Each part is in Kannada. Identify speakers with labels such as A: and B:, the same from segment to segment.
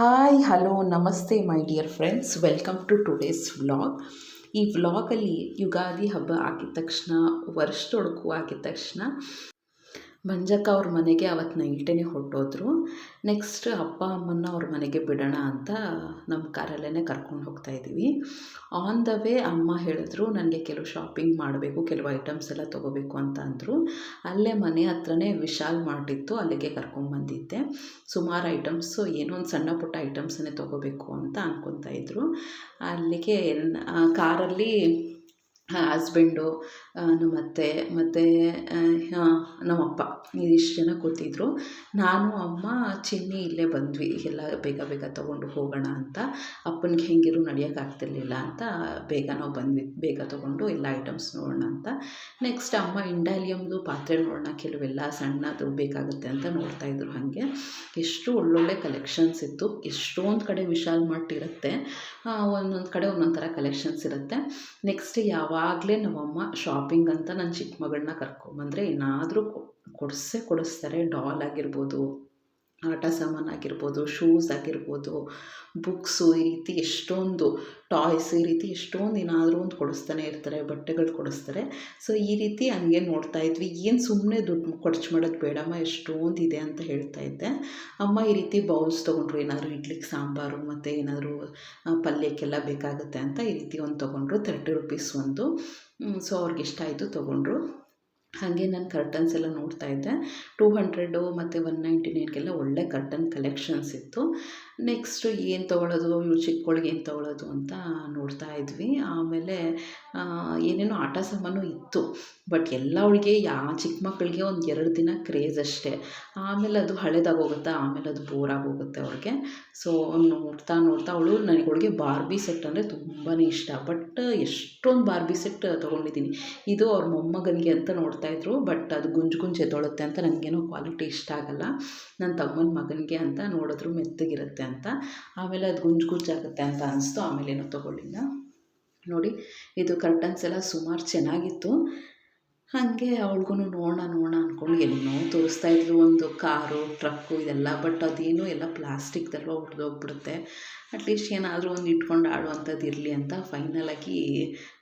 A: ಹಾಯ್ ಹಲೋ ನಮಸ್ತೆ my dear friends welcome to today's vlog ಈ ವ್ಲಾಗಲ್ಲಿ ಯುಗಾದಿ ಹಬ್ಬ ಆಗಿದ ತಕ್ಷಣ ವರ್ಷದೊಳಕು ಆಗಿದ ತಕ್ಷಣ ಮಂಜಕ್ಕ ಅವ್ರ ಮನೆಗೆ ಅವತ್ತು ನೈಟೇ ಹೊರಟೋದ್ರು. ನೆಕ್ಸ್ಟ್ ಅಪ್ಪ, ಅಮ್ಮನ್ನ ಅವ್ರ ಮನೆಗೆ ಬಿಡೋಣ ಅಂತ ನಮ್ಮ ಕಾರಲ್ಲೇ ಕರ್ಕೊಂಡು ಹೋಗ್ತಾ ಇದ್ದೀವಿ. ಆನ್ ದ ವೇ ಅಮ್ಮ ಹೇಳಿದ್ರು, ನನಗೆ ಕೆಲವು ಶಾಪಿಂಗ್ ಮಾಡಬೇಕು, ಕೆಲವು ಐಟಮ್ಸ್ ಎಲ್ಲ ತೊಗೋಬೇಕು ಅಂತ ಅಂದರು. ಅಲ್ಲೇ ಮನೆ ಹತ್ರನೇ ವಿಶಾಲ್ ಮಾಡಿತ್ತು ಅಲ್ಲಿಗೆ ಕರ್ಕೊಂಡ್ಬಂದಿದ್ದೆ ಸುಮಾರು ಐಟಮ್ಸು ಏನೋ ಒಂದು ಸಣ್ಣ ಪುಟ್ಟ ಐಟಮ್ಸನ್ನೇ ತೊಗೋಬೇಕು ಅಂತ ಅಂದ್ಕೊತಾ ಇದ್ದರು ಅಲ್ಲಿಗೆ ಕಾರಲ್ಲಿ ಹಸ್ಬೆಂಡು ನಮ್ಮ ಅತ್ತೆ, ಮತ್ತು ನಮ್ಮಪ್ಪ ಇದಿಷ್ಟು ಜನ ಕೂತಿದ್ರು. ನಾನು, ಅಮ್ಮ, ಚಿನ್ನಿ ಇಲ್ಲೇ ಬಂದ್ವಿ. ಎಲ್ಲ ಬೇಗ ಬೇಗ ತೊಗೊಂಡು ಹೋಗೋಣ ಅಂತ. ಅಪ್ಪನಿಗೆ ಹೆಂಗಿರು ನಡೆಯೋಕ್ಕಾಗ್ತಿರ್ಲಿಲ್ಲ ಅಂತ ಬೇಗ ನಾವು ಬಂದ್ವಿ. ಬೇಗ ತೊಗೊಂಡು ಎಲ್ಲ ಐಟಮ್ಸ್ ನೋಡೋಣ ಅಂತ. ನೆಕ್ಸ್ಟ್ ಅಮ್ಮ ಇಂಡಾಲಿಯಮ್ದು ಪಾತ್ರೆ ನೋಡೋಣ. ಕೆಲವೆಲ್ಲ ಸಣ್ಣದು ಬೇಕಾಗುತ್ತೆ ಅಂತ ನೋಡ್ತಾಯಿದ್ರು ಹಾಗೆ. ಎಷ್ಟು ಒಳ್ಳೊಳ್ಳೆ ಕಲೆಕ್ಷನ್ಸ್ ಇತ್ತು. ಎಷ್ಟೊಂದು ಕಡೆ ವಿಶಾಲ್ ಮಾರ್ಟ್ ಇರುತ್ತೆ ಒಂದೊಂದು ಕಡೆ ಒಂದೊಂದು ಥರ ಕಲೆಕ್ಷನ್ಸ್ ಇರುತ್ತೆ. ನೆಕ್ಸ್ಟ್ ಯಾವಾಗಲೇ ನಮ್ಮಮ್ಮ ಶಾಪಿಂಗ್ ಅಂತ ನನ್ನ ಚಿಕ್ಕ ಮಗಳನ್ನ ಕರ್ಕೊಂಬಂದರೆ ಏನಾದರೂ ಕೊಡಿಸೇ ಕೊಡಿಸ್ತಾರೆ ಡಾಲ್ ಆಗಿರ್ಬೋದು. ಆಟ ಸಾಮಾನು ಆಗಿರ್ಬೋದು ಶೂಸ್ ಆಗಿರ್ಬೋದು ಬುಕ್ಸು ಈ ರೀತಿ ಎಷ್ಟೊಂದು ಟಾಯ್ಸ್ ಈ ರೀತಿ ಎಷ್ಟೊಂದು ಏನಾದರೂ ಒಂದು ಕೊಡಿಸ್ತಾನೆ ಇರ್ತಾರೆ, ಬಟ್ಟೆಗಳು ಕೊಡಿಸ್ತಾರೆ. ಸೊ ಈ ರೀತಿ ಹಂಗೆ ನೋಡ್ತಾ ಇದ್ವಿ. ಏನು ಸುಮ್ಮನೆ ದುಡ್ಡು ಖರ್ಚು ಮಾಡೋದು ಬೇಡಮ್ಮ, ಎಷ್ಟೊಂದು ಇದೆ ಅಂತ ಹೇಳ್ತಾ ಇದ್ದೆ. ಅಮ್ಮ ಈ ರೀತಿ ಬೌಲ್ಸ್ ತೊಗೊಂಡ್ರು, ಏನಾದರೂ ಇಡ್ಲಿಕ್ಕೆ ಸಾಂಬಾರು ಮತ್ತು ಏನಾದರೂ ಪಲ್ಯಕ್ಕೆಲ್ಲ ಬೇಕಾಗುತ್ತೆ ಅಂತ ಈ ರೀತಿ ಒಂದು ತೊಗೊಂಡ್ರು ತರ್ಟಿ ರುಪೀಸ್ ಒಂದು. ಸೊ ಅವ್ರಿಗೆ ಇಷ್ಟ ಆಯಿತು, ತೊಗೊಂಡ್ರು. ಹಾಗೆ ನಾನು ಕರ್ಟನ್ಸ್ ಎಲ್ಲ ನೋಡ್ತಾ ಇದ್ದೆ. ಟೂ ಹಂಡ್ರೆಡು ಮತ್ತು ಒನ್ ನೈಂಟಿ ನೈನ್ಗೆಲ್ಲ ಒಳ್ಳೆ ಕರ್ಟನ್ ಕಲೆಕ್ಷನ್ಸ್ ಇತ್ತು. ನೆಕ್ಸ್ಟು ಏನು ತೊಗೊಳೋದು? ಇವ್ರು ಚಿಕ್ಕೊಳಗೆ ಏನು ತೊಗೊಳೋದು ಅಂತ ನೋಡ್ತಾ ಇದ್ವಿ. ಆಮೇಲೆ ಏನೇನೋ ಆಟ ಸಾಮಾನು ಇತ್ತು. ಬಟ್ ಎಲ್ಲ ಅವಳಿಗೆ, ಯಾ ಚಿಕ್ಕ ಮಕ್ಕಳಿಗೆ ಒಂದು ಎರಡು ದಿನ ಕ್ರೇಜ್ ಅಷ್ಟೇ. ಆಮೇಲೆ ಅದು ಹಳೇದಾಗೋಗುತ್ತಾ? ಆಮೇಲೆ ಅದು ಬೋರ್ ಆಗೋಗುತ್ತೆ ಅವ್ರಿಗೆ ಸೊ, ನೋಡ್ತಾ ನೋಡ್ತಾ ಅವಳು ನನಗೆ ಅವಳಿಗೆ ಬಾರ್ಬಿ ಸೆಟ್ ಅಂದರೆ ತುಂಬಾ ಇಷ್ಟ. ಬಟ್ ಎಷ್ಟೊಂದು ಬಾರ್ಬಿ ಸೆಟ್ ತೊಗೊಂಡಿದ್ದೀನಿ ಇದು ಅವ್ರ ಮೊಮ್ಮಗನಿಗೆ ಅಂತ ನೋಡ್ತಾಯಿದ್ರು ಬಟ್ ಅದು ಗುಂಜು ಗುಂಜೆ ಎದ್ದೊಳುತ್ತೆ ಅಂತ ನನಗೇನೋ ಕ್ವಾಲಿಟಿ ಇಷ್ಟ ಆಗಲ್ಲ. ನನ್ನ ತಮ್ಮನ ಮಗನಿಗೆ ಅಂತ ನೋಡಿದ್ರು ಮೆತ್ತಗಿರುತ್ತೆ ಅಂತ. ಆಮೇಲೆ ಅದು ಗುಂಜು ಗುಂಜಾಗುತ್ತೆ ಅಂತ ಅನಿಸ್ತು. ಆಮೇಲೆ ಏನೂ ತೊಗೊಳ್ಳಿಲ್ಲ ನೋಡಿ, ಇದು ಕರ್ಟನ್ಸ್ ಎಲ್ಲ ಸುಮಾರು ಚೆನ್ನಾಗಿತ್ತು. ಹಾಗೆ ಅವ್ಳಿಗೂ ನೋಡೋಣ ನೋಡೋಣ ಅಂದ್ಕೊಂಡು ಎಲ್ಲೋ ತೋರಿಸ್ತಾಯಿದ್ರು ಒಂದು ಕಾರು, ಟ್ರಕ್ಕು ಇದೆಲ್ಲ, ಬಟ್ ಅದೇನು ಎಲ್ಲ ಪ್ಲಾಸ್ಟಿಕ್ದಲ್ವ ಹೊಡೆದೋಗ್ಬಿಡುತ್ತೆ ಅಟ್ಲೀಸ್ಟ್ ಏನಾದರೂ ಒಂದು ಇಟ್ಕೊಂಡು ಆಡುವಂಥದ್ದು ಇರಲಿ ಅಂತ ಫೈನಲಾಗಿ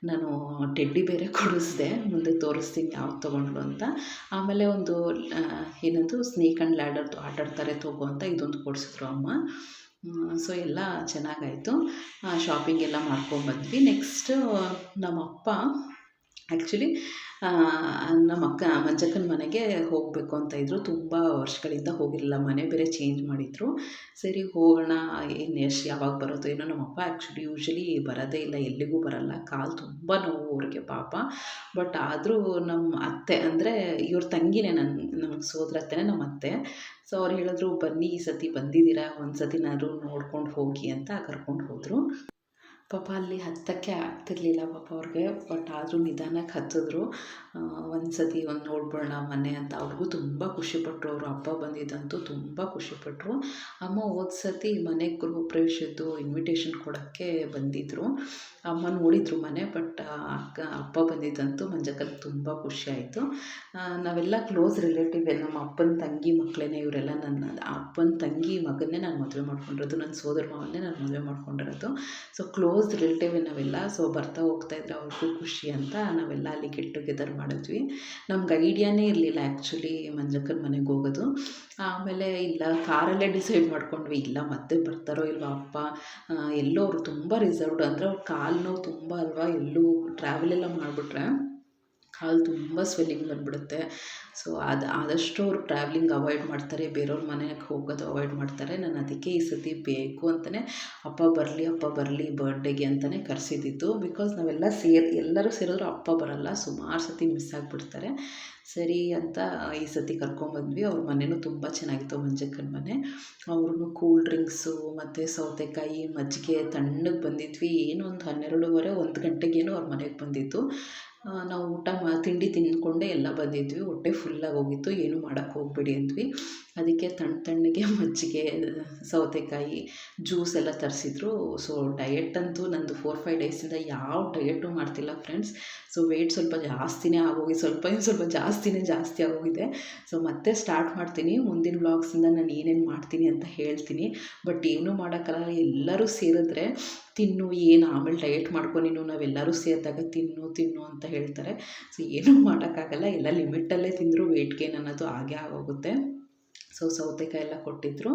A: ನಾನು ಟೆಡ್ಡಿ ಬೇರೆ ಕೊಡಿಸ್ದೆ. ಮುಂದೆ ತೋರಿಸ್ತೀನಿ ಯಾವ್ದು ತೊಗೊಂಡ್ರು ಅಂತ. ಆಮೇಲೆ ಒಂದು ಏನದು ಸ್ನೇಕ್ ಆ್ಯಂಡ್ ಲ್ಯಾಡರ್ದು ಆಟಾಡ್ತಾರೆ, ತಗೋ ಅಂತ ಇದೊಂದು ಕೊಡಿಸಿದ್ರು ಅಮ್ಮ. ಸೊ ಎಲ್ಲ ಚೆನ್ನಾಗಾಯಿತು. ಶಾಪಿಂಗ್ ಎಲ್ಲ ಮಾಡ್ಕೊಂಡು ಬಂದ್ವಿ. ನೆಕ್ಸ್ಟು ನಮ್ಮಪ್ಪ ಆ್ಯಕ್ಚುಲಿ ನಮ್ಮ ಅಕ್ಕ, ಮಂಜಕ್ಕನ ಮನೆಗೆ ಹೋಗಬೇಕು ಅಂತ ಇದ್ದರು ತುಂಬ ವರ್ಷಗಳಿಂದ ಹೋಗಿರಲಿಲ್ಲ. ಮನೆ ಬೇರೆ ಚೇಂಜ್ ಮಾಡಿದರು. ಸರಿ, ಹೋಗೋಣ. ಏನು ಎಷ್ಟು ಯಾವಾಗ ಬರೋದು ಏನೋ ನಮ್ಮಪ್ಪ ಆ್ಯಕ್ಚುಲಿ ಯೂಶ್ವಲಿ ಬರೋದೇ ಇಲ್ಲ. ಎಲ್ಲಿಗೂ ಬರೋಲ್ಲ. ಕಾಲು ತುಂಬ ನೋವು ಅವ್ರಿಗೆ ಪಾಪ. ಬಟ್ ಆದರೂ ನಮ್ಮ ಅತ್ತೆ ಅಂದರೆ ಇವ್ರ ತಂಗಿನೇ ನನ್ನ ನಮ್ಮ ಸೋದರತ್ತೆನೇ ನಮ್ಮ ಅತ್ತೆ. ಸೊ ಅವ್ರು ಹೇಳಿದ್ರು, ಬನ್ನಿ, ಈ ಸತಿ ಬಂದಿದ್ದೀರಾ? ಒಂದು ಸತಿನಾದ್ರು ನೋಡ್ಕೊಂಡು ಹೋಗಿ ಅಂತ ಕರ್ಕೊಂಡು ಹೋದರು. ಪಾಪ ಅಲ್ಲಿ ಹತ್ತಕ್ಕೆ ಆಗ್ತಿರಲಿಲ್ಲ ಪಾಪ ಅವ್ರಿಗೆ ಬಟ್ ಆದರೂ ನಿಧಾನಕ್ಕೆ ಹತ್ತಿದ್ರು. ಒಂದು ಸತಿ ಒಂದು ನೋಡ್ಬೋಣ ಮನೆ ಅಂತ ಅವ್ರಿಗೂ ತುಂಬ ಖುಷಿಪಟ್ಟರು ಅವರು ಹಬ್ಬ ಬಂದಿದ್ದಂತೂ ತುಂಬ ಖುಷಿಪಟ್ಟರು ಅಮ್ಮ ಹೋದ ಸತಿ ಮನೆಗೆ ಗೃಹ ಪ್ರವೇಶದ್ದು ಇನ್ವಿಟೇಷನ್ ಕೊಡೋಕ್ಕೆ ಬಂದಿದ್ದರು ಅಮ್ಮ ನೋಡಿದ್ರು ಮನೆ ಬಟ್ ಅಕ್ಕ, ಅಪ್ಪ ಬಂದಿದ್ದಂತೂ ಮಂಜಕ್ಕನಿಗೆ ತುಂಬ ಖುಷಿ ಆಯಿತು. ನಾವೆಲ್ಲ ಕ್ಲೋಸ್ ರಿಲೇಟಿವ್ ನಮ್ಮ ಅಪ್ಪನ ತಂಗಿ ಮಕ್ಕಳೇ ಇವರೆಲ್ಲ ನನ್ನ ಅಪ್ಪನ ತಂಗಿ ಮಗನ್ನೇ ನಾನು ಮದುವೆ ಮಾಡ್ಕೊಂಡಿರೋದು ನನ್ನ ಸೋದರ ಮಾವನ್ನೇ ನಾನು ಮದುವೆ ಮಾಡ್ಕೊಂಡಿರೋದು. ಸೊ ಕ್ಲೋಸ್ ರಿಲೇಟಿವ್ ನಾವೆಲ್ಲ ಸೊ ಬರ್ತಾ ಹೋಗ್ತಾ ಇದ್ರೆ ಅವ್ರಿಗೂ ಖುಷಿ ಅಂತ ನಾವೆಲ್ಲ ಅಲ್ಲಿ ಗೆಟ್ ಟುಗೆದರ್ ಮಾಡಿದ್ವಿ. ನಮ್ಗೆ ಐಡಿಯಾನೇ ಇರಲಿಲ್ಲ ಆ್ಯಕ್ಚುಲಿ ಮಂಜಕ್ಕನ ಮನೆಗೆ ಹೋಗೋದು. ಆಮೇಲೆ ಇಲ್ಲ, ಕಾರಲ್ಲೇ ಡಿಸೈಡ್ ಮಾಡ್ಕೊಂಡ್ವಿ, ಇಲ್ಲ, ಮತ್ತೆ ಬರ್ತಾರೋ ಇಲ್ವಾ ಅಪ್ಪ. ಎಲ್ಲೋ ಅವರು ತುಂಬ ರಿಸರ್ವ್ಡ್ ಅಂದರೆ ಅವ್ರು ಕಾಲು ನೋವು ತುಂಬ ಅಲ್ವಾ? ಎಲ್ಲೂ ಟ್ರಾವೆಲ್ ಎಲ್ಲ ಮಾಡಿಬಿಟ್ರೆ ಕಾಲು ತುಂಬ ಸ್ವೆಲ್ಲಿಂಗ್ ಬಂದುಬಿಡುತ್ತೆ. ಸೊ ಅದು ಆದಷ್ಟು ಅವ್ರು ಟ್ರಾವೆಲಿಂಗ್ ಅವಾಯ್ಡ್ ಮಾಡ್ತಾರೆ. ಬೇರೆಯವ್ರ ಮನೆಗೆ ಹೋಗೋದು ಅವಾಯ್ಡ್ ಮಾಡ್ತಾರೆ. ನಾನು ಅದಕ್ಕೆ ಈ ಸತಿ ಬೇಕು ಅಂತಲೇ ಅಪ್ಪ ಬರಲಿ ಅಪ್ಪ ಬರಲಿ ಬರ್ಡೇಗೆ ಅಂತಲೇ ಕರೆಸಿದ್ದಿದ್ದು ಬಿಕಾಸ್ ನಾವೆಲ್ಲ ಸೇರಿ, ಎಲ್ಲರೂ ಸೇರಿದ್ರು ಅಪ್ಪ ಬರೋಲ್ಲ. ಸುಮಾರು ಸತಿ ಮಿಸ್ ಆಗಿಬಿಡ್ತಾರೆ. ಸರಿ ಅಂತ ಈ ಸತಿ ಕರ್ಕೊಂಬಂದ್ವಿ ಅವ್ರ ಮನೆಯೂ ತುಂಬ ಚೆನ್ನಾಗಿತ್ತು ಮಂಜಕ್ಕನ ಮನೆ. ಅವ್ರೂ ಕೂಲ್ ಡ್ರಿಂಕ್ಸು ಮತ್ತು ಸೌತೆಕಾಯಿ ಮಜ್ಜಿಗೆ ತಣ್ಣಗೆ ಬಂದಿದ್ವಿ. ಏನು ಒಂದು ಹನ್ನೆರಡೂವರೆ ಒಂದು ಗಂಟೆಗೇನೋ ಅವ್ರ ಮನೆಗೆ ಆ, ನಾವು ಊಟ ಮಾ, ತಿಂಡಿ ತಿನ್ಕೊಂಡೆ ಎಲ್ಲ ಬಂದಿದ್ವಿ. ಹೊಟ್ಟೆ ಫುಲ್ಲಾಗಿ ಹೋಗಿತ್ತು. ಏನೂ ಮಾಡೋಕ್ಕೆ ಹೋಗಬೇಡಿ ಅಂದ್ವಿ. ಅದಕ್ಕೆ ತಣ್ಣ ತಣ್ಣಗೆ ಮಜ್ಜಿಗೆ, ಸೌತೆಕಾಯಿ ಜ್ಯೂಸ್ ಎಲ್ಲ ತರಿಸಿದ್ರು. ಸೊ ಡಯಟ್ ಅಂತೂ ನಂದು ಫೋರ್ ಫೈವ್ ಡೇಸಿಂದ ಯಾವ ಡಯೆಟು ಮಾಡ್ತಿಲ್ಲ ಫ್ರೆಂಡ್ಸ್ ಸೊ ವೆಯ್ಟ್ ಸ್ವಲ್ಪ ಜಾಸ್ತಿನೇ ಆಗೋಗಿ ಸ್ವಲ್ಪ ಇನ್ನು ಸ್ವಲ್ಪ ಜಾಸ್ತಿನೇ ಜಾಸ್ತಿ ಆಗೋಗಿದೆ ಸೊ ಮತ್ತೆ ಸ್ಟಾರ್ಟ್ ಮಾಡ್ತೀನಿ. ಮುಂದಿನ ವ್ಲಾಗ್ಸಿಂದ ನಾನು ಏನೇನು ಮಾಡ್ತೀನಿ ಅಂತ ಹೇಳ್ತೀನಿ. ಬಟ್ ಏನೂ ಮಾಡೋಕ್ಕಲ್ಲ ಎಲ್ಲರೂ ಸೇರಿದ್ರೆ ತಿನ್ನು, ಏನು ಆಮೇಲೆ ಡಯಟ್ ಮಾಡ್ಕೊ ನೀನು, ನಾವೆಲ್ಲರೂ ಸೇರಿದಾಗ ತಿನ್ನು ತಿನ್ನು ಅಂತ ಹೇಳ್ತಾರೆ. ಸೊ ಏನೂ ಮಾಡೋಕ್ಕಾಗಲ್ಲ. ಎಲ್ಲ ಲಿಮಿಟಲ್ಲೇ ತಿಂದರೂ ವೆಯ್ಟ್ ಗೇನ್ ಅನ್ನೋದು ಆಗೇ ಆಗೋಗುತ್ತೆ. ಸೊ ಸೌತೆಕಾಯಿ ಎಲ್ಲ ಕೊಟ್ಟಿದ್ದರು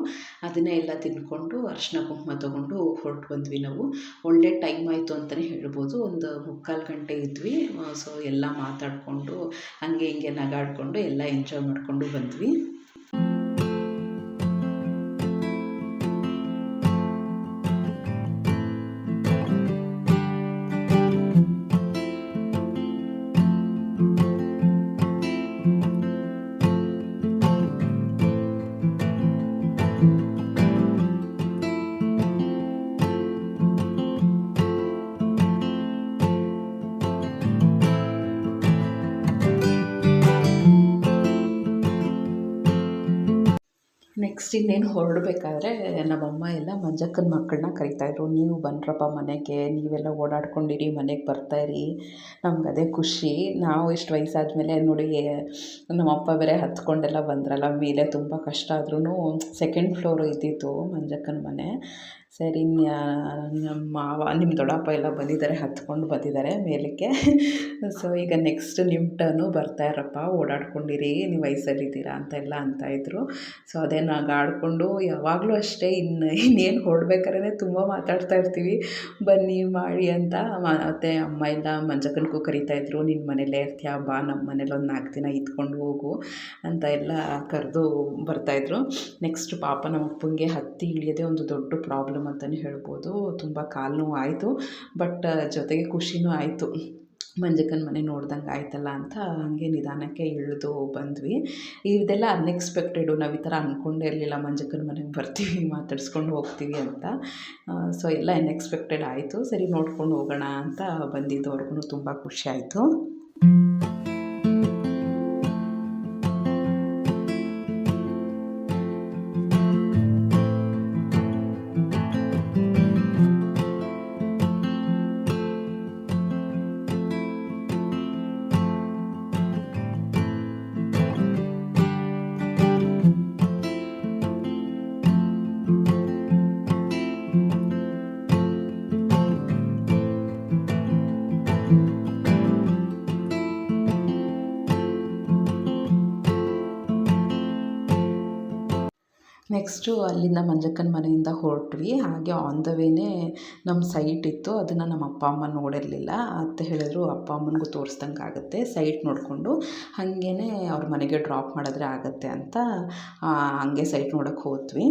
A: ಅದನ್ನೇ ಎಲ್ಲ ತಿಂದ್ಕೊಂಡು ಅರಿಶಿನ ಕುಂಕುಮ ತೊಗೊಂಡು ಹೊರಟು ಬಂದ್ವಿ ನಾವು. ಒಳ್ಳೆ ಟೈಮ್ ಆಯಿತು ಅಂತಲೇ ಹೇಳ್ಬೋದು. ಒಂದು ಮುಕ್ಕಾಲು ಗಂಟೆ ಇದ್ವಿ. ಸೊ ಎಲ್ಲ ಮಾತಾಡಿಕೊಂಡು, ಹಂಗೆ ಹಿಂಗೆ ನಗಾಡಿಕೊಂಡು ಎಲ್ಲ ಎಂಜಾಯ್ ಮಾಡಿಕೊಂಡು ಬಂದ್ವಿ. ನೆಕ್ಸ್ಟ್ ಇನ್ನೇನು ಹೊರಡಬೇಕಾದ್ರೆ ನಮ್ಮಮ್ಮ ಎಲ್ಲ ಮಂಜಕ್ಕನ ಮಕ್ಕಳನ್ನ ಕರಿತಾಯಿದ್ರು ನೀವು ಬನ್ನಿರಪ್ಪ ಮನೆಗೆ, ನೀವೆಲ್ಲ ಓಡಾಡ್ಕೊಂಡಿರಿ, ಮನೆಗೆ ಬರ್ತಾಯಿರಿ ನಮ್ಗೆ ಅದೇ ಖುಷಿ. ನಾವು ಇಷ್ಟು ವಯಸ್ಸಾದ್ಮೇಲೆ ನೋಡಿ, ನಮ್ಮಪ್ಪ ಬೇರೆ ಹತ್ಕೊಂಡೆಲ್ಲ ಬಂದ್ರಲ್ಲ, ಮೇಲೆ ತುಂಬ ಕಷ್ಟ ಆದ್ರೂ ಸೆಕೆಂಡ್ ಫ್ಲೋರು ಇದ್ದಿತ್ತು ಮಂಜಕ್ಕನ ಮನೆ. ಸರಿ ನಮ್ಮ ಮಾವ ನಿಮ್ಮ ದೊಡ್ಡಪ್ಪ ಎಲ್ಲ ಬಂದಿದ್ದಾರೆ, ಹತ್ಕೊಂಡು ಬಂದಿದ್ದಾರೆ ಮೇಲಕ್ಕೆ. ಸೊ ಈಗ ನೆಕ್ಸ್ಟ್ ನಿಮ್ಮ ಟರ್ನು ಬರ್ತಾ ಇರಪ್ಪ, ಓಡಾಡ್ಕೊಂಡಿರಿ, ನೀವು ವಯಸ್ಸಲ್ಲಿದ್ದೀರಾ ಅಂತೆಲ್ಲ ಅಂತಾಯಿದ್ರು ಸೊ ಅದೇ ನಗಾಡಿಕೊಂಡು ಯಾವಾಗಲೂ ಅಷ್ಟೇ ಇನ್ನು ಇನ್ನೇನು ಹೊಡ್ಬೇಕಾರೆ ತುಂಬ ಮಾತಾಡ್ತಾ ಇರ್ತೀವಿ. ಬನ್ನಿ, ಮಾಡಿ ಅಂತ ಮತ್ತು ಅಮ್ಮ ಎಲ್ಲ ಕರಿತಾ ಇದ್ರು ನಿನ್ನ ಮನೇಲೇ ಇರ್ತೀಯ, ಬಾ ನಮ್ಮ ಮನೇಲಿ ಒಂದು ನಾಲ್ಕು ದಿನ ಇದ್ಕೊಂಡು ಹೋಗು, ಅಂತ ಎಲ್ಲ ಕರೆದು ಬರ್ತಾಯಿದ್ರು ನೆಕ್ಸ್ಟ್ ಪಾಪ ನಮ್ಮ ಅಪ್ಪಂಗೆ ಹತ್ತಿ ಇಳಿಯೋದೇ ಒಂದು ದೊಡ್ಡ ಪ್ರಾಬ್ಲಮ್ ಅಂತಲೇ ಹೇಳ್ಬೋದು. ತುಂಬ ಕಾಲು ನೋವು ಆಯಿತು ಬಟ್ ಜೊತೆಗೆ ಖುಷಿನೂ ಆಯಿತು. ಮಂಜಕ್ಕನ ಮನೆ ನೋಡ್ದಂಗೆ ಆಯ್ತಲ್ಲ ಅಂತ ಹಾಗೆ ನಿಧಾನಕ್ಕೆ ಇಳಿದು ಬಂದ್ವಿ. ಇದೆಲ್ಲ ಅನ್ಎಕ್ಸ್ಪೆಕ್ಟೆಡು ನಾವು ಈ ಥರ ಅಂದ್ಕೊಂಡೇ ಇರಲಿಲ್ಲ. ಮಂಜಕ್ಕನ ಮನೆಗೆ ಬರ್ತೀವಿ, ಮಾತಾಡ್ಸ್ಕೊಂಡು ಹೋಗ್ತೀವಿ ಅಂತ. ಸೊ ಎಲ್ಲ ಅನ್ಎಕ್ಸ್ಪೆಕ್ಟೆಡ್ ಆಯಿತು. ಸರಿ ನೋಡ್ಕೊಂಡು ಹೋಗೋಣ ಅಂತ ಬಂದಿದ್ದವ್ರಿಗೂ ತುಂಬ ಖುಷಿ ಆಯಿತು. ನೆಕ್ಸ್ಟು ಅಲ್ಲಿಂದ ಮಂಜಕ್ಕನ ಮನೆಯಿಂದ ಹೊರಟ್ವಿ. ಹಾಗೆ ಆನ್ ದ ವೇನೇ ನಮ್ಮ ಸೈಟ್ ಇತ್ತು. ಅದನ್ನು ನಮ್ಮ ಅಪ್ಪ ಅಮ್ಮ ನೋಡಿರಲಿಲ್ಲ. ಅತ್ತೆ ಹೇಳಿದ್ರು, ಅಪ್ಪ ಅಮ್ಮನಿಗೂ ತೋರಿಸ್ದಂಗೆ ಆಗುತ್ತೆ. ಸೈಟ್ ನೋಡಿಕೊಂಡು ಹಾಗೇ ಅವ್ರ ಮನೆಗೆ ಡ್ರಾಪ್ ಮಾಡಿದ್ರೆ ಆಗುತ್ತೆ ಅಂತ ಹಂಗೆ ಸೈಟ್ ನೋಡೋಕ್ಕೆ ಹೋದ್ವಿ.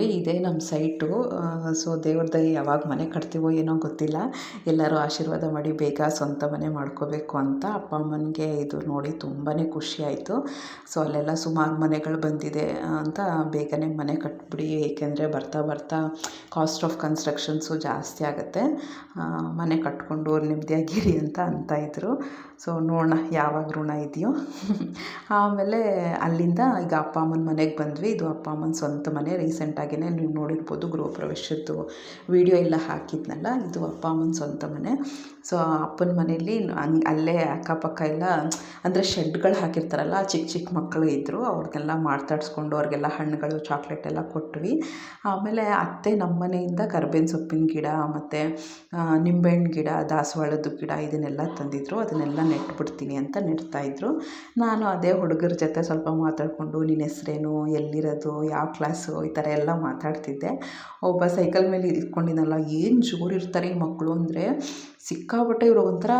A: ನೋಡಿ ಇದೇ ನಮ್ಮ ಸೈಟು. ಸೊ ದೇವ್ರ ದಯೆ ಯಾವಾಗ ಮನೆ ಕಟ್ತೀವೋ ಏನೋ ಗೊತ್ತಿಲ್ಲ. ಎಲ್ಲರೂ ಆಶೀರ್ವಾದ ಮಾಡಿ ಬೇಗ ಸ್ವಂತ ಮನೆ ಮಾಡ್ಕೋಬೇಕು ಅಂತ ಅಪ್ಪ ಅಮ್ಮನಿಗೆ ಇದು ನೋಡಿ ತುಂಬಾ ಖುಷಿ ಆಯಿತು. ಸೊ ಅಲ್ಲೆಲ್ಲ ಸುಮಾರು ಮನೆಗಳು ಬಂದಿದೆ ಅಂತ ಬೇಗನೆ ಮನೆ ಕಟ್ಬಿಡಿ, ಏಕೆಂದರೆ ಬರ್ತಾ ಬರ್ತಾ ಕಾಸ್ಟ್ ಆಫ್ ಕನ್ಸ್ಟ್ರಕ್ಷನ್ಸು ಜಾಸ್ತಿ ಆಗುತ್ತೆ. ಮನೆ ಕಟ್ಕೊಂಡು ನೆಮ್ಮದಿಯಾಗಿರಿ ಅಂತ ಅಂತ ಇದ್ದರು ಸೊ ನೋಡೋಣ ಯಾವಾಗ ಋಣ ಇದೆಯೋ. ಆಮೇಲೆ ಅಲ್ಲಿಂದ ಈಗ ಅಪ್ಪ ಅಮ್ಮನ ಮನೆಗೆ ಬಂದ್ವಿ. ಇದು ಅಪ್ಪ ಅಮ್ಮನ ಸ್ವಂತ ಮನೆ ರೀಸೆಂಟಾಗಿಯೇ ನೀವು ನೋಡಿರ್ಬೋದು ಗೃಹಪ್ರವೇಶದ್ದು ವೀಡಿಯೋ ಎಲ್ಲ ಹಾಕಿದ್ನಲ್ಲ, ಇದು ಅಪ್ಪ ಅಮ್ಮನ ಸ್ವಂತ ಮನೆ. ಸೊ ಅಪ್ಪನ ಮನೆಯಲ್ಲಿ ಹಂಗ್ ಅಲ್ಲೇ ಅಕ್ಕಪಕ್ಕ ಎಲ್ಲ ಅಂದರೆ ಶೆಡ್ಗಳು ಹಾಕಿರ್ತಾರಲ್ಲ ಚಿಕ್ಕ ಚಿಕ್ಕ ಮಕ್ಕಳು ಇದ್ದರು ಅವ್ರಿಗೆಲ್ಲ ಮಾತಾಡಿಸ್ಕೊಂಡು ಅವ್ರಿಗೆಲ್ಲ ಹಣ್ಣುಗಳು, ಚಾಕ್ಲೇಟ್ ಎಲ್ಲ ಕೊಟ್ವಿ. ಆಮೇಲೆ ಅತ್ತೆ ನಮ್ಮ ಮನೆಯಿಂದ ಕರ್ಬೇವಿನ ಸೊಪ್ಪಿನ ಗಿಡ, ಮತ್ತು ನಿಂಬೆಹಣ್ಣು ಗಿಡ ದಾಸವಾಳದ ಗಿಡ ಇದನ್ನೆಲ್ಲ ತಂದಿದ್ದರು ಅದನ್ನೆಲ್ಲ ನೆಟ್ಬಿಡ್ತೀನಿ ಅಂತ ನೆಡ್ತಾಯಿದ್ರು ನಾನು ಅದೇ ಹುಡುಗರ ಜೊತೆ ಸ್ವಲ್ಪ ಮಾತಾಡಿಕೊಂಡು ನಿನ್ನ ಹೆಸ್ರೇನು? ಎಲ್ಲಿರೋದು? ಯಾವ ಕ್ಲಾಸು ಈ ಥರ ಎಲ್ಲ ಮಾತಾಡ್ತಿದ್ದೆ. ಒಬ್ಬ ಸೈಕಲ್ ಮೇಲೆ ಇಟ್ಕೊಂಡಿದ್ದಲ್ಲ ಏನು ಜೋರು ಇರ್ತಾರೆ ಈ ಮಕ್ಕಳು ಅಂದರೆ. ಸಿಕ್ಕಾಪಟ್ಟೆ ಇವರು ಒಂಥರ,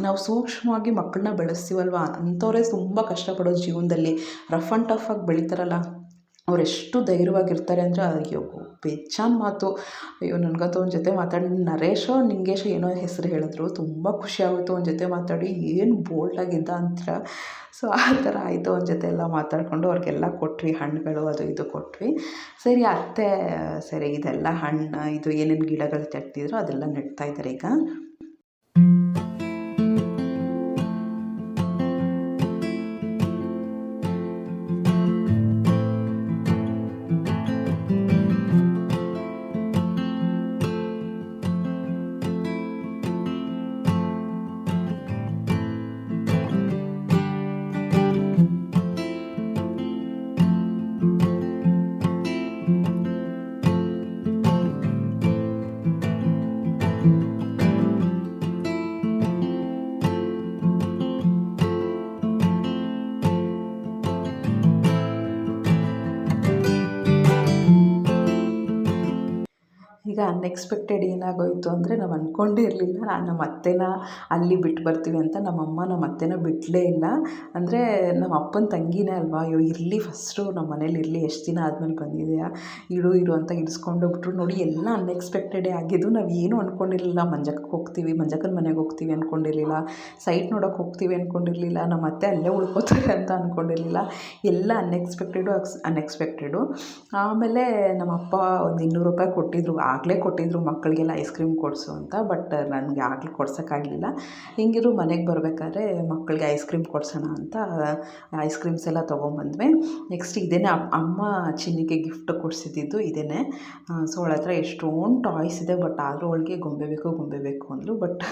A: ನಾವು ಸೂಕ್ಷ್ಮವಾಗಿ ಮಕ್ಕಳನ್ನ ಬೆಳೆಸ್ತೀವಲ್ವ? ಅಂಥವರೇ ತುಂಬ ಕಷ್ಟಪಡೋದು ಜೀವನದಲ್ಲಿ. ರಫ್ ಆ್ಯಂಡ್ ಟಫ್ ಆಗಿ ಬೆಳಿತಾರಲ್ಲ. ಅವರೆಷ್ಟು ಧೈರ್ಯವಾಗಿರ್ತಾರೆ ಅಂದರೆ, ಅಯ್ಯೋ ಬೇಜಾನ್ ಮಾತು. ಅಯ್ಯೋ, ನನಗಂತೂ ಅವ್ನ ಜೊತೆ ಮಾತಾಡಿ. ನರೇಶೋ ನಿಂಗೇಶ ಏನೋ ಹೆಸರು ಹೇಳಿದ್ರು. ತುಂಬ ಖುಷಿ ಆಗುತ್ತೆ ಅವ್ನ ಜೊತೆ ಮಾತಾಡಿ. ಏನು ಬೋಲ್ಡಾಗಿದ್ದ ಅಂತೀರ. ಸೊ ಆ ಥರ ಆಯಿತು. ಅವ್ನ ಜೊತೆ ಎಲ್ಲ ಮಾತಾಡಿಕೊಂಡು ಅವ್ರಿಗೆಲ್ಲ ಕೊಟ್ವಿ, ಹಣ್ಣುಗಳು, ಅದು ಇದು ಕೊಟ್ವಿ. ಸರಿ, ಅತ್ತೆ, ಸರಿ, ಇದೆಲ್ಲ ಹಣ್ಣು, ಇದು ಏನೇನು ಗಿಡಗಳು ತೆಗ್ದಿದ್ರು ಅದೆಲ್ಲ ನೆಡ್ತಾ ಇದ್ದಾರೆ ಈಗ. ಅನ್ಎಕ್ಸ್ಪೆಕ್ಟೆಡ್ ಏನಾಗೋಯಿತು ಅಂದರೆ ನಾವು ಅಂದ್ಕೊಂಡೇ ಇರಲಿಲ್ಲ. ನಾನು ನಮ್ಮ ಅತ್ತೆನ ಅಲ್ಲಿ ಬಿಟ್ಟು ಬರ್ತೀವಿ ಅಂತ ನಮ್ಮ ಅಮ್ಮ ನಮ್ಮ ಅತ್ತೆನ ಬಿಡಲೇ ಇಲ್ಲ. ಅಂದರೆ ನಮ್ಮ ಅಪ್ಪನ ತಂಗಿನೇ ಅಲ್ವಾ? ಅಯ್ಯೋ, ಇರಲಿ ಫಸ್ಟು ನಮ್ಮ ಮನೇಲಿ ಇರಲಿ, ಎಷ್ಟು ದಿನ ಆದಮೇಲೆ ಬಂದಿದೆಯಾ? ಇಡು ಇರು ಅಂತ ಇರಿಸ್ಕೊಂಡೋಗ್ಬಿಟ್ರು ನೋಡಿ, ಎಲ್ಲ ಅನ್ಎಕ್ಸ್ಪೆಕ್ಟೆಡೇ ಆಗಿದ್ದು ನಾವು ಏನೂ ಅಂದ್ಕೊಂಡಿರಲಿಲ್ಲ ಮಂಜಕ್ಕಕ್ಕೆ ಹೋಗ್ತೀವಿ, ಮಂಜಕ್ಕನ ಮನೆಗೆ ಹೋಗ್ತೀವಿ ಅಂದ್ಕೊಂಡಿರಲಿಲ್ಲ ಸೈಟ್ ನೋಡೋಕೆ ಹೋಗ್ತೀವಿ ಅಂದ್ಕೊಂಡಿರಲಿಲ್ಲ ನಮ್ಮ ಅತ್ತೆ ಅಲ್ಲೇ ಉಳ್ಕೋತಾರೆ ಅಂತ ಅಂದ್ಕೊಂಡಿರಲಿಲ್ಲ ಎಲ್ಲ ಅನ್ಎಕ್ಸ್ಪೆಕ್ಟೆಡು ಅಕ್ಸ್ ಅನ್ಎಕ್ಸ್ಪೆಕ್ಟೆಡು ಆಮೇಲೆ ನಮ್ಮ ಅಪ್ಪ ಒಂದು ಇನ್ನೂರು ರೂಪಾಯಿ ಕೊಟ್ಟಿದ್ರು. ಆಗಲೇ ಕೊಟ್ಟಿದ್ದರು ಮಕ್ಕಳಿಗೆಲ್ಲ ಐಸ್ ಕ್ರೀಮ್ ಕೊಡಿಸು ಅಂತ ಬಟ್ ನನಗೆ ಆಗಲಿ ಕೊಡ್ಸೋಕ್ಕಾಗಲಿಲ್ಲ. ಹಿಂಗಿರು ಮನೆಗೆ ಬರಬೇಕಾದ್ರೆ ಮಕ್ಕಳಿಗೆ ಐಸ್ ಕ್ರೀಮ್ ಕೊಡ್ಸೋಣ ಅಂತ ಐಸ್ ಕ್ರೀಮ್ಸ್ ಎಲ್ಲ ತೊಗೊಂಬಂದ್ವಿ. ನೆಕ್ಸ್ಟ್ ಇದೇನೆ ಅಮ್ಮ ಚಿನ್ನಿಗೆ ಗಿಫ್ಟ್ ಕೊಡಿಸಿದ್ದು ಇದೇ ಸೊ ಅವಳ ಹತ್ರ ಎಷ್ಟೊಂದು ಟಾಯ್ಸ್ ಇದೆ ಬಟ್ ಆದರೂ ಅವಳಿಗೆ ಗೊಂಬೆ ಬೇಕು ಗೊಂಬೆ ಬೇಕು ಅಂದರು ಬಟ್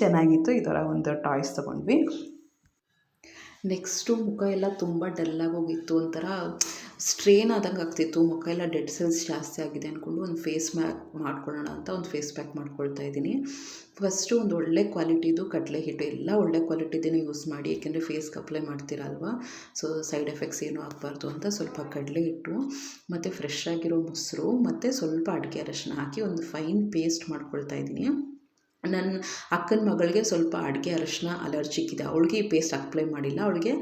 A: ಚೆನ್ನಾಗಿತ್ತು. ಈ ಥರ ಒಂದು ಟಾಯ್ಸ್ ತೊಗೊಂಡ್ವಿ. ನೆಕ್ಸ್ಟು ಮುಖ ಎಲ್ಲ ತುಂಬ ಡಲ್ಲಾಗಿ ಹೋಗಿತ್ತು ಒಂಥರ ಸ್ಟ್ರೇನ್ ಆದಂಗೆ ಆಗ್ತಿತ್ತು. ಮುಖ ಎಲ್ಲ ಡೆಡ್ ಸೆಲ್ಸ್ ಜಾಸ್ತಿ ಆಗಿದೆ ಅಂದ್ಕೊಂಡು ಒಂದು ಫೇಸ್ ಮ್ಯಾಕ್ ಮಾಡ್ಕೊಳ್ಳೋಣ ಅಂತ ಒಂದು ಫೇಸ್ ಪ್ಯಾಕ್ ಮಾಡ್ಕೊಳ್ತಾ ಇದ್ದೀನಿ. ಫಸ್ಟು ಒಂದು ಒಳ್ಳೆ ಕ್ವಾಲಿಟಿದು ಕಡಲೆ ಹಿಟ್ಟು ಎಲ್ಲ ಒಳ್ಳೆ ಕ್ವಾಲಿಟಿದೇ ಯೂಸ್ ಮಾಡಿ, ಏಕೆಂದರೆ ಫೇಸ್ಗೆ ಅಪ್ಲೈ ಮಾಡ್ತೀರಲ್ವ ಸೊ ಸೈಡ್ ಎಫೆಕ್ಟ್ಸ್ ಏನೂ ಆಗಬಾರ್ದು ಅಂತ ಸ್ವಲ್ಪ ಕಡಲೆ ಹಿಟ್ಟು, ಮತ್ತು ಫ್ರೆಶ್ ಆಗಿರೋ ಮೊಸರು, ಮತ್ತು ಸ್ವಲ್ಪ ಅಡುಗೆ ಅರಶಿನ ಹಾಕಿ ಒಂದು ಫೈನ್ ಪೇಸ್ಟ್ ಮಾಡ್ಕೊಳ್ತಾ ಇದ್ದೀನಿ. ನನ್ನ ಅಕ್ಕನ ಮಗಳಿಗೆ ಸ್ವಲ್ಪ ಅಡುಗೆ ಅರಶಿನ ಅಲರ್ಜಿಕ್ ಇದೆ. ಅವಳಿಗೆ ಈ ಪೇಸ್ಟ್ ಅಪ್ಲೈ ಮಾಡಿಲ್ಲ. ಅವಳಿಗೆ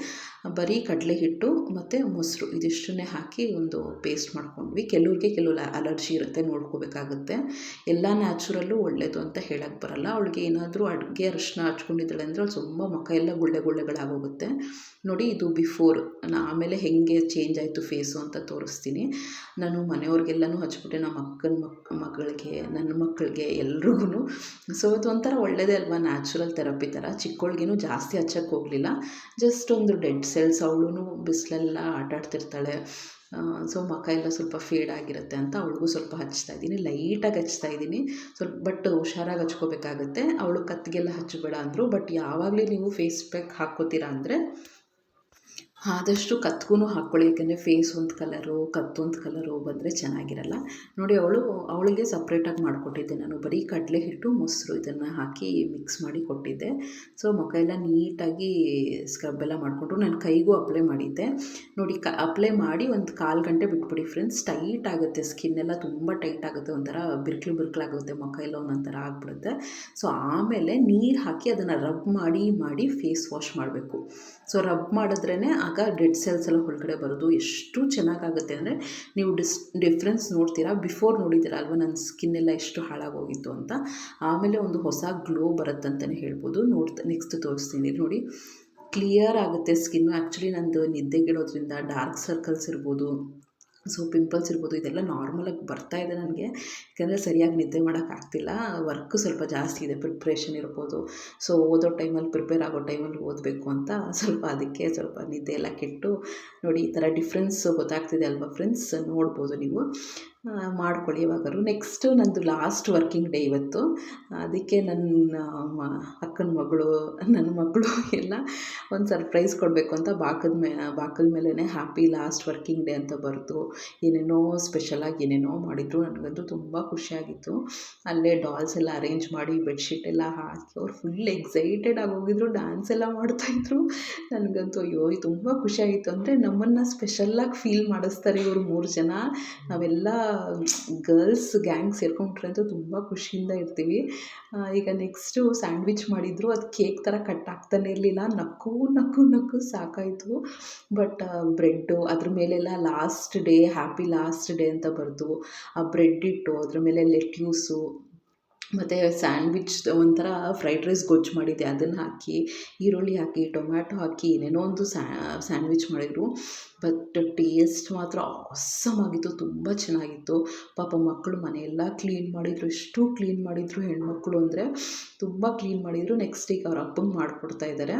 A: ಬರೀ ಕಡಲೆ ಹಿಟ್ಟು ಮತ್ತು ಮೊಸರು ಇದಿಷ್ಟನ್ನೇ ಹಾಕಿ ಒಂದು ಪೇಸ್ಟ್ ಮಾಡ್ಕೊಂಡ್ವಿ. ಕೆಲವ್ರಿಗೆ ಕೆಲವು ಅಲರ್ಜಿ ಇರುತ್ತೆ, ನೋಡ್ಕೋಬೇಕಾಗುತ್ತೆ. ಎಲ್ಲ ನ್ಯಾಚುರಲ್ಲು ಒಳ್ಳೆಯದು ಅಂತ ಹೇಳಕ್ಕೆ ಬರಲ್ಲ. ಅವಳಿಗೆ ಏನಾದರೂ ಅಡುಗೆ ಅರಿಶಿನ ಹಚ್ಕೊಂಡಿದ್ದಾಳೆ ಅಂದರೆ ಅವ್ಳು ತುಂಬ ಮುಖ ಎಲ್ಲ ಗುಳ್ಳೆ ಗುಳ್ಳೆಗಳಾಗೋಗುತ್ತೆ. ನೋಡಿ ಇದು ಬಿಫೋರ್ ನಾನು ಆಮೇಲೆ ಹೇಗೆ ಚೇಂಜ್ ಆಯಿತು ಫೇಸು ಅಂತ ತೋರಿಸ್ತೀನಿ. ನಾನು ಮನೆಯವ್ರಿಗೆಲ್ಲನೂ ಹಚ್ಬಿಟ್ಟೆ, ನಮ್ಮ ಅಕ್ಕನ ಮಕ್, ಮಗಳಿಗೆ, ನನ್ನ ಮಕ್ಕಳಿಗೆ ಎಲ್ರಿಗೂ ಸೊ ಅದು ಒಂಥರ ಒಳ್ಳೆಯದೇ ಅಲ್ವಾ? ನ್ಯಾಚುರಲ್ ಥೆರಪಿ ಥರ. ಚಿಕ್ಕವಳಿಗೇನು ಜಾಸ್ತಿ ಹಚ್ಚಕ್ಕೆ ಹೋಗಲಿಲ್ಲ. ಜಸ್ಟ್ ಒಂದು ಡೆಡ್ ಸೆಲ್ಸ್ ಅವಳೂ ಬಿಸಿಲೆಲ್ಲ ಆಟಾಡ್ತಿರ್ತಾಳೆ. ಸೊ ಮುಖ ಎಲ್ಲ ಸ್ವಲ್ಪ ಫೇಡ್ ಆಗಿರುತ್ತೆ ಅಂತ ಅವಳಿಗೂ ಸ್ವಲ್ಪ ಹಚ್ತಾ ಇದ್ದೀನಿ. ಲೈಟಾಗಿ ಹಚ್ತಾ ಇದ್ದೀನಿ. ಸ್ವಲ್ಪ ಬಟ್ ಹುಷಾರಾಗಿ ಹಚ್ಕೋಬೇಕಾಗುತ್ತೆ. ಅವಳು ಕತ್ತಿಗೆಲ್ಲ ಹಚ್ಚಬೇಡ ಅಂದರು ಬಟ್ ಯಾವಾಗಲೂ ನೀವು ಫೇಸ್ ಪ್ಯಾಕ್ ಹಾಕ್ಕೋತೀರಾ ಅಂದರೆ ಆದಷ್ಟು ಕತ್ಗೂ ಹಾಕ್ಕೊಳ್ಳಿ ಯಾಕೆಂದರೆ ಫೇಸ್ ಒಂದು ಕಲರು ಕತ್ತೊಂದು ಕಲರು ಬಂದರೆ ಚೆನ್ನಾಗಿರಲ್ಲ. ನೋಡಿ, ಅವಳು, ಅವಳಿಗೆ ಸಪ್ರೇಟಾಗಿ ಮಾಡಿಕೊಟ್ಟಿದ್ದೆ ನಾನು. ಬರೀ ಕಡಲೆ ಹಿಟ್ಟು, ಮೊಸರು ಇದನ್ನು ಹಾಕಿ ಮಿಕ್ಸ್ ಮಾಡಿ ಕೊಟ್ಟಿದ್ದೆ. ಸೊ ಮುಖ ಎಲ್ಲ ನೀಟಾಗಿ ಸ್ಕ್ರಬ್ ಎಲ್ಲ ಮಾಡಿಕೊಂಡು ನಾನು ಕೈಗೂ ಅಪ್ಲೈ ಮಾಡಿದ್ದೆ. ನೋಡಿ, ಕ ಅಪ್ಲೈ ಮಾಡಿ ಒಂದು ಕಾಲು ಗಂಟೆ ಬಿಟ್ಬಿಡಿ ಫ್ರೆಂಡ್ಸ್ ಟೈಟ್ ಆಗುತ್ತೆ ಸ್ಕಿನ್ ಎಲ್ಲ ತುಂಬ ಟೈಟ್ ಆಗುತ್ತೆ. ಒಂಥರ ಬಿರ್ಕ್ಲು ಬಿರ್ಕ್ಲಾಗುತ್ತೆ ಮುಖ ಎಲ್ಲ ಒಂದೊಂಥರ ಆಗಿಬಿಡುತ್ತೆ. ಸೊ ಆಮೇಲೆ ನೀರು ಹಾಕಿ ಅದನ್ನು ರಬ್ ಮಾಡಿ ಮಾಡಿ ಫೇಸ್ ವಾಶ್ ಮಾಡಬೇಕು. ಸೊ ರಬ್ ಮಾಡಿದ್ರೇ ಆಗ ಡೆಡ್ ಸೆಲ್ಸ್ ಎಲ್ಲ ಹೊರಗಡೆ ಬರೋದು ಎಷ್ಟು ಚೆನ್ನಾಗಾಗುತ್ತೆ ಅಂದರೆ ನೀವು ಡಿಸ್, ಡಿಫ್ರೆನ್ಸ್ ನೋಡ್ತೀರಾ, ಬಿಫೋರ್ ನೋಡಿದ್ದೀರಾ ಅಲ್ವಾ ನನ್ನ ಸ್ಕಿನ್ ಎಲ್ಲ ಎಷ್ಟು ಹಾಳಾಗೋಗಿತ್ತು ಅಂತ. ಆಮೇಲೆ ಒಂದು ಹೊಸ ಗ್ಲೋ ಬರುತ್ತಂತಲೇ ಹೇಳ್ಬೋದು. ನೋಡ್ತಾ, ನೆಕ್ಸ್ಟ್ ತೋರಿಸ್ತೀನಿ. ನೋಡಿ, ಕ್ಲಿಯರ್ ಆಗುತ್ತೆ ಸ್ಕಿನ್ನು. ಆ್ಯಕ್ಚುಲಿ ನಂದು ನಿದ್ದೆಗಿಡೋದ್ರಿಂದ ಡಾರ್ಕ್ ಸರ್ಕಲ್ಸ್ ಇರ್ಬೋದು. ಸೊ ಪಿಂಪಲ್ಸ್ ಇರ್ಬೋದು, ಇದೆಲ್ಲ ನಾರ್ಮಲಾಗಿ ಬರ್ತಾ ಇದೆ ನನಗೆ. ಯಾಕಂದರೆ ಸರಿಯಾಗಿ ನಿದ್ದೆ ಮಾಡೋಕ್ಕಾಗ್ತಿಲ್ಲ ವರ್ಕ್ ಸ್ವಲ್ಪ ಜಾಸ್ತಿ ಇದೆ ಪ್ರಿಪ್ರೇಷನ್ ಇರ್ಬೋದು. ಸೊ ಓದೋ ಟೈಮಲ್ಲಿ ಪ್ರಿಪೇರ್ ಆಗೋ ಟೈಮಲ್ಲಿ ಓದಬೇಕು ಅಂತ ಸ್ವಲ್ಪ ಅದಕ್ಕೆ ಸ್ವಲ್ಪ ನಿದ್ದೆ ಎಲ್ಲ ಕೆಟ್ಟು ನೋಡಿ ಈ ಥರ ಡಿಫ್ರೆನ್ಸ್ ಗೊತ್ತಾಗ್ತಿದೆ ಅಲ್ವಾ ಫ್ರೆಂಡ್ಸ್ ನೋಡ್ಬೋದು ನೀವು. ಮಾಡ್ಕೊಳ್ಳಿ ಯಾವಾಗಾದ್ರು ನೆಕ್ಸ್ಟು ನಂದು ಲಾಸ್ಟ್ ವರ್ಕಿಂಗ್ ಡೇ ಇವತ್ತು. ಅದಕ್ಕೆ ನನ್ನ ಅಕ್ಕನ ಮಗಳು, ನನ್ನ ಮಗಳು ಎಲ್ಲ ಒಂದು ಸರ್ಪ್ರೈಸ್ ಕೊಡಬೇಕು ಅಂತ ಬಾಕದ ಮೇ ಬಾಕದ ಮೇಲೇ ಹ್ಯಾಪಿ ಲಾಸ್ಟ್ ವರ್ಕಿಂಗ್ ಡೇ ಅಂತ ಬರೆದು, ಏನೇನೋ ಸ್ಪೆಷಲಾಗಿ ಏನೇನೋ ಮಾಡಿದರು. ನನಗಂತೂ ತುಂಬ ಖುಷಿಯಾಗಿತ್ತು ಅಲ್ಲೇ ಡಾಲ್ಸ್ ಎಲ್ಲ ಅರೇಂಜ್ ಮಾಡಿ ಬೆಡ್ಶೀಟ್ ಎಲ್ಲ ಹಾಕಿ, ಅವ್ರು ಫುಲ್ ಎಕ್ಸೈಟೆಡ್ ಆಗೋಗಿದ್ರು ಡ್ಯಾನ್ಸ್ ಎಲ್ಲ ಮಾಡ್ತಾಯಿದ್ರು ನನಗಂತೂ ಅಯ್ಯೋ, ತುಂಬ ಖುಷಿಯಾಗಿತ್ತು ಅಂದರೆ ನಮ್ಮನ್ನು ಸ್ಪೆಷಲ್ಲಾಗಿ ಫೀಲ್ ಮಾಡಿಸ್ತಾರೆ ಇವರು ಮೂರು ಜನ. ನಾವೆಲ್ಲ ಗರ್ಲ್ಸ್ ಗ್ಯಾಂಗ್ ಸೇರ್ಕೊಂಡ್ರೆ ಅಂತೂ ತುಂಬ ಖುಷಿಯಿಂದ ಇರ್ತೀವಿ. ಈಗ ನೆಕ್ಸ್ಟು ಸ್ಯಾಂಡ್ವಿಚ್ ಮಾಡಿದ್ರು, ಅದು ಕೇಕ್ ಥರ ಕಟ್ ಆಗ್ತಾನೆ ಇರಲಿಲ್ಲ. ನಕ್ಕು ನಕ್ಕು ನಕ್ಕು ಸಾಕಾಯಿತು. ಬಟ್ ಬ್ರೆಡ್ಡು ಅದ್ರ ಮೇಲೆಲ್ಲ last day, happy last day ಅಂತ ಬರೆದು ಆ ಬ್ರೆಡ್ ಇಟ್ಟು ಅದ್ರ ಮೇಲೆ ಲೆಟ್ಯೂಸು ಮತ್ತು ಸ್ಯಾಂಡ್ವಿಚ್ ಒಂಥರ ಫ್ರೈಡ್ ರೈಸ್ ಗೊಜ್ಜು ಮಾಡಿದ್ದೆ. ಅದನ್ನು ಹಾಕಿ, ಈರುಳ್ಳಿ ಹಾಕಿ, ಟೊಮ್ಯಾಟೊ ಹಾಕಿ, ಏನೇನೋ ಒಂದು ಸ್ಯಾಂಡ್ವಿಚ್ ಮಾಡಿದರು. ಬಟ್ ಟೇಸ್ಟ್ ಮಾತ್ರ ಆಸಮ್ ಆಗಿತ್ತು. ತುಂಬ ಚೆನ್ನಾಗಿತ್ತು. ಪಾಪ ಮಕ್ಕಳು ಮನೆಯೆಲ್ಲ ಕ್ಲೀನ್ ಮಾಡಿದರು. ಎಷ್ಟು ಕ್ಲೀನ್ ಮಾಡಿದರು ಹೆಣ್ಮಕ್ಳು ಅಂದರೆ ತುಂಬ ಕ್ಲೀನ್ ಮಾಡಿದರು. ನೆಕ್ಸ್ಟ್ ಈಗ ಅವ್ರ ಅಪ್ಪಂಗೆ ಮಾಡಿಕೊಡ್ತಾ ಇದ್ದಾರೆ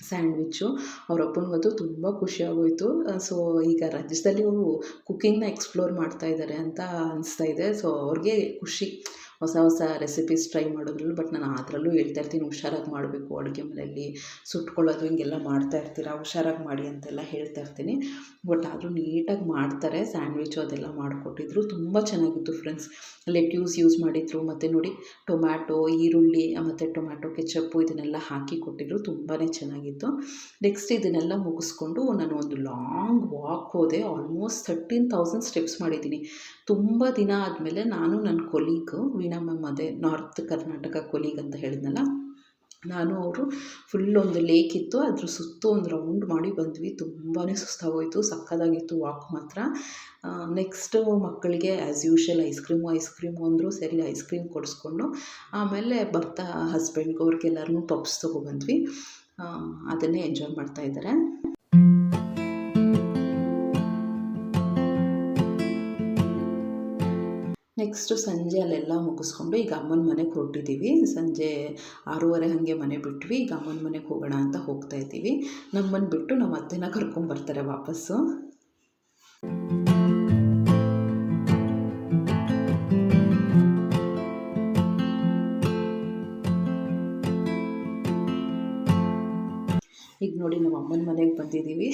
A: ಸ್ಯಾಂಡ್ವಿಚ್ಚು. ಅವ್ರ ಅಪ್ಪನಿಗಂತೂ ತುಂಬ ಖುಷಿ ಆಗೋಯಿತು. ಸೊ ಈಗ ರಾಜ್ಯದಲ್ಲಿ ಅವರು ಕುಕ್ಕಿಂಗ್ನ ಎಕ್ಸ್ಪ್ಲೋರ್ ಮಾಡ್ತಾ ಇದ್ದಾರೆ ಅಂತ ಅನಿಸ್ತಾ ಇದೆ. ಸೊ ಅವ್ರಿಗೆ ಖುಷಿ. ಹೊಸ ಹೊಸ ರೆಸಿಪೀಸ್ ಟ್ರೈ ಮಾಡೋದ್ರಲ್ಲೂ ಬಟ್ ನಾನು ಅದರಲ್ಲೂ ಹೇಳ್ತಾ ಇರ್ತೀನಿ, ಹುಷಾರಾಗಿ ಮಾಡಬೇಕು ಅಡುಗೆ ಮನೆಯಲ್ಲಿ. ಸುಟ್ಕೊಳ್ಳೋದು, ಹಿಂಗೆಲ್ಲ ಮಾಡ್ತಾ ಇರ್ತೀರಾ, ಹುಷಾರಾಗಿ ಮಾಡಿ ಅಂತೆಲ್ಲ ಹೇಳ್ತಾ ಇರ್ತೀನಿ. ಬಟ್ ಆದರೂ ನೀಟಾಗಿ ಮಾಡ್ತಾರೆ, ಸ್ಯಾಂಡ್ವಿಚು ಅದೆಲ್ಲ ಮಾಡಿಕೊಟ್ಟಿದ್ರು. ತುಂಬ ಚೆನ್ನಾಗಿತ್ತು ಫ್ರೆಂಡ್ಸ್. ಲೆಟ್ಯೂಸ್ ಯೂಸ್ ಮಾಡಿದರು. ಮತ್ತು ನೋಡಿ, ಟೊಮ್ಯಾಟೊ, ಈರುಳ್ಳಿ ಮತ್ತು ಟೊಮ್ಯಾಟೊ, ಕೆಚಪ್ಪು ಇದನ್ನೆಲ್ಲ ಹಾಕಿ ಕೊಟ್ಟಿದ್ರು. ತುಂಬಾ ಚೆನ್ನಾಗಿತ್ತು. ನೆಕ್ಸ್ಟ್ ಇದನ್ನೆಲ್ಲ ಮುಗಿಸ್ಕೊಂಡು ನಾನು ಒಂದು ಲಾಂಗ್ ವಾಕ್ ಹೋದೆ. ಆಲ್ಮೋಸ್ಟ್ ಥರ್ಟೀನ್ ತೌಸಂಡ್ ಸ್ಟೆಪ್ಸ್ ಮಾಡಿದ್ದೀನಿ. ತುಂಬ ದಿನ ಆದಮೇಲೆ ನಾನು ನನ್ನ ಕೊಲೀಗು, ವೀಣಾ ಮ್ಯಾಮ್ ಅದೇ ನಾರ್ತ್ ಕರ್ನಾಟಕ ಕೊಲೀಗ್ ಅಂತ ಹೇಳಿದ್ನಲ್ಲ ನಾನು ಅವರು ಫುಲ್ ಒಂದು ಲೇಕ್ ಇತ್ತು, ಅದ್ರ ಸುತ್ತ ಒಂದು ರೌಂಡ್ ಮಾಡಿ ಬಂದ್ವಿ. ತುಂಬಾ ಸುಸ್ತಾಗೋಯಿತು ಸಕ್ಕತ್ತಾಗಿತ್ತು ವಾಕ್ ಮಾತ್ರ. ನೆಕ್ಸ್ಟು ಮಕ್ಕಳಿಗೆ as usual ice cream ice cream ಅಂದರು ಸರಿ ಐಸ್ ಕ್ರೀಮ್ ಕೊಡಿಸ್ಕೊಂಡು, ಆಮೇಲೆ ಬರ್ತಾ ಹಸ್ಬೆಂಡ್ಗೆ ಅವ್ರಿಗೆಲ್ಲರೂ ಪಪ್ಸ್ ತೊಗೊಬಂದ್ವಿ. ಅದನ್ನೇ ಎಂಜಾಯ್ ಮಾಡ್ತಾ ಇದ್ದಾರೆ. ನೆಕ್ಸ್ಟು ಸಂಜೆ ಅಲ್ಲೆಲ್ಲ ಮುಗಿಸ್ಕೊಂಡು ಈಗ ಅಮ್ಮನ ಮನೆಗೆ ಹೊರಟಿದ್ದೀವಿ ಸಂಜೆ ಆರೂವರೆ ಹಾಗೆ ಮನೆ ಬಿಟ್ವಿ. ಈಗ ಅಮ್ಮನ ಮನೆಗೆ ಹೋಗೋಣ ಅಂತ ಹೋಗ್ತಾ ಇದ್ದೀವಿ. ನಮ್ಮನ್ನು ಬಿಟ್ಟು ನಮ್ಮ ಅತ್ತೆನ ಕರ್ಕೊಂಬರ್ತಾರೆ ವಾಪಸ್ಸು. ನೋಡಿ ನಮ್ಮ ಅಮ್ಮನ ಮನೆಗೆ ಬಂದಿದ್ದೀವಿ.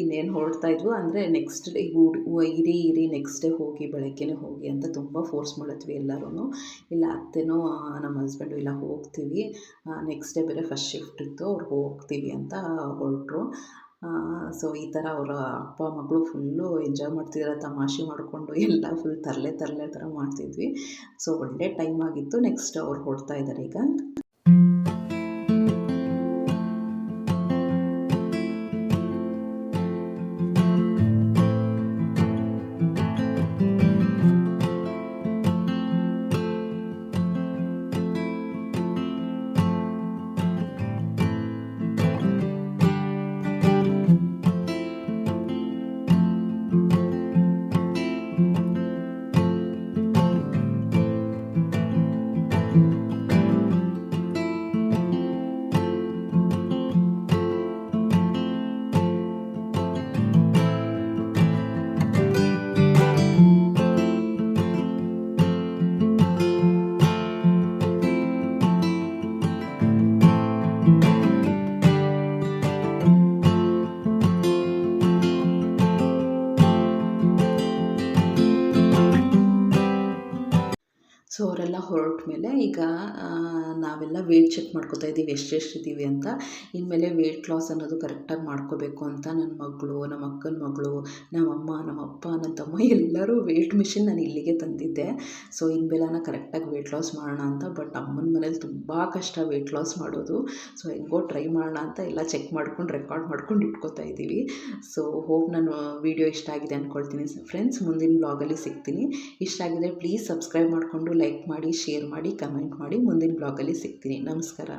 A: ಇನ್ನೇನು ಹೊರಡ್ತಾ ಇದ್ವು. ಅಂದರೆ ನೆಕ್ಸ್ಟ್ ಡೇ ಇರಿ ಇರಿ ನೆಕ್ಸ್ಟ್ ಡೇ ಹೋಗಿ ಬೆಳಗ್ಗೆನೇ ಹೋಗಿ ಅಂತ ತುಂಬ ಫೋರ್ಸ್ ಮಾಡಿದ್ವಿ ಎಲ್ಲರೂ ಇಲ್ಲ, ಅತ್ತೆನೋ ನಮ್ಮ ಹಸ್ಬೆಂಡು ಇಲ್ಲ, ಹೋಗ್ತೀವಿ. ನೆಕ್ಸ್ಟ್ ಡೇ ಬೇರೆ ಫಸ್ಟ್ ಶಿಫ್ಟ್ ಇತ್ತು. ಅವ್ರು ಹೋಗ್ತೀವಿ ಅಂತ ಹೊರಟರು. ಸೊ ಈ ಥರ ಅವರ ಅಪ್ಪ, ಮಗಳು ಫುಲ್ಲು ಎಂಜಾಯ್ ಮಾಡ್ತಿದ್ದಾರೆ ತಮಾಷೆ ಮಾಡಿಕೊಂಡು ಎಲ್ಲ ಫುಲ್ ತರಲೆ ತರಲೆ ಥರ ಮಾಡ್ತಿದ್ವಿ. ಸೊ ಒಳ್ಳೆ ಟೈಮ್ ಆಗಿತ್ತು. ನೆಕ್ಸ್ಟ್ ಅವ್ರು ಹೊಡ್ತಾ ಇದ್ದಾರೆ ಈಗ. ಹೊರಟ ಮೇಲೆ ಈಗ ನಾವೆಲ್ಲ ವೇಟ್ ಚೆಕ್ ಮಾಡ್ಕೋತಾ ಇದ್ದೀವಿ ಎಷ್ಟೆಷ್ಟು ಇದ್ದೀವಿ ಅಂತ. ಇನ್ಮೇಲೆ ವೇಟ್ ಲಾಸ್ ಅನ್ನೋದು ಕರೆಕ್ಟಾಗಿ ಮಾಡ್ಕೋಬೇಕು ಅಂತ ನನ್ನ ಮಗಳು ನಮ್ಮ ಅಕ್ಕನ ಮಗಳು ನಮ್ಮಮ್ಮ ನಮ್ಮಪ್ಪ ನನ್ನ ತಮ್ಮ ಎಲ್ಲರೂ ವೇಟ್ ಮಿಷಿನ್ ನಾನು ಇಲ್ಲಿಗೆ ತಂದಿದ್ದೆ. ಸೊ ಇನ್ಮೇಲೆ ಕರೆಕ್ಟಾಗಿ ವೇಟ್ ಲಾಸ್ ಮಾಡೋಣ ಅಂತ ಬಟ್ ಅಮ್ಮನ ಮನೇಲಿ ತುಂಬ ಕಷ್ಟ ವೇಟ್ ಲಾಸ್ ಮಾಡೋದು. ಸೊ ಹೆಂಗೋ ಟ್ರೈ ಮಾಡೋಣ ಅಂತ ಎಲ್ಲ ಚೆಕ್ ಮಾಡ್ಕೊಂಡು ರೆಕಾರ್ಡ್ ಮಾಡ್ಕೊಂಡು ಇಟ್ಕೋತಾ ಇದ್ದೀವಿ. ಸೊ ಹೋಪ್ ನಾನು ವೀಡಿಯೋ ಇಷ್ಟ ಆಗಿದೆ ಅಂದ್ಕೊಳ್ತೀನಿ ಫ್ರೆಂಡ್ಸ್ ಮುಂದಿನ ಬ್ಲಾಗಲ್ಲಿ ಸಿಗ್ತೀನಿ. ಇಷ್ಟ ಆಗಿದೆ ಪ್ಲೀಸ್ ಸಬ್ಸ್ಕ್ರೈಬ್ ಮಾಡಿಕೊಂಡು ಲೈಕ್ ಮಾಡಿ ಶೇರ್ ಮಾಡಿ ಕಮೆಂಟ್ ಮಾಡಿ. ಮುಂದಿನ ಬ್ಲಾಗಲ್ಲಿ ಸಿಗ್ತೀನಿ. ನಮಸ್ಕಾರ.